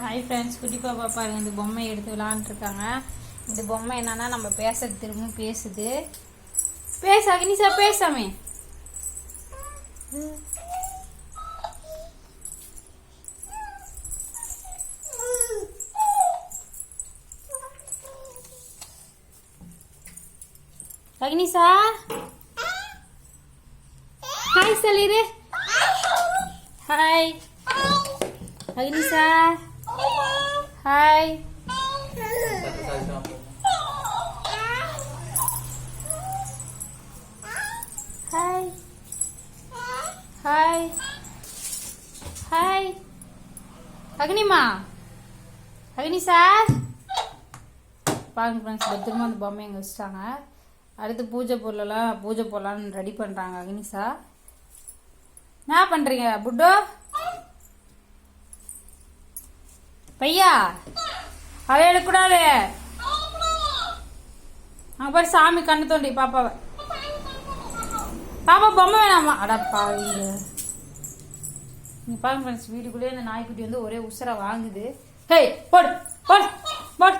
Friends குட்டி பாப்பா பாருங்க இந்த பொம்மை எடுத்து விளாண்டுருக்காங்க. இந்த பொம்மை என்னன்னா நம்ம பேசுறது திரும்ப பேசுது. பேச அக்னிசா பேசாமே. அக்னிசா ஹாய் சொல்லிடு hi Agnisha hi hi hi hi அக்னிமா. Agni sir. பாருங்க ஃப்ரெண்ட்ஸ் பத்திரமா அந்த பொம்மை அங்கே வச்சுட்டாங்க. அடுத்து பூஜை பொருளெல்லாம் பூஜை போடலான்னு ரெடி பண்ணுறாங்க அக்னிசா என்ன பண்ணுறீங்க புட்டோ? பையா அதை எடுக்கக்கூடாது அங்கே போய் சாமி கண்ணு தோண்டி பாப்பாவை. பாப்பா பொம்மை வேணாமா? அடப்பா பாருங்க நீ பாருங்க ஃப்ரெண்ட்ஸ் வீட்டுக்குள்ளேயே இந்த நாய்க்குட்டி வந்து ஒரே உசுரா வாங்குது. ஹே போடு போடு போடு.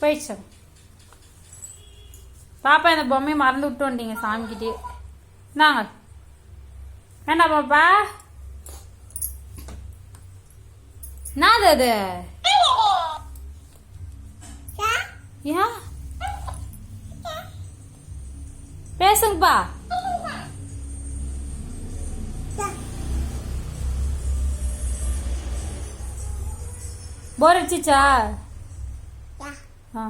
போயிடுச்சு பாப்பா இந்த பொம்மையை மறந்து விட்டு வந்துட்டீங்க சாமிக்கிட்டே இந்தாங்க. வேண்டாம் பாப்பா. என்னது அது? ஏன் பேசுங்கப்பா. போர் அடிச்சிச்சா? ஆ.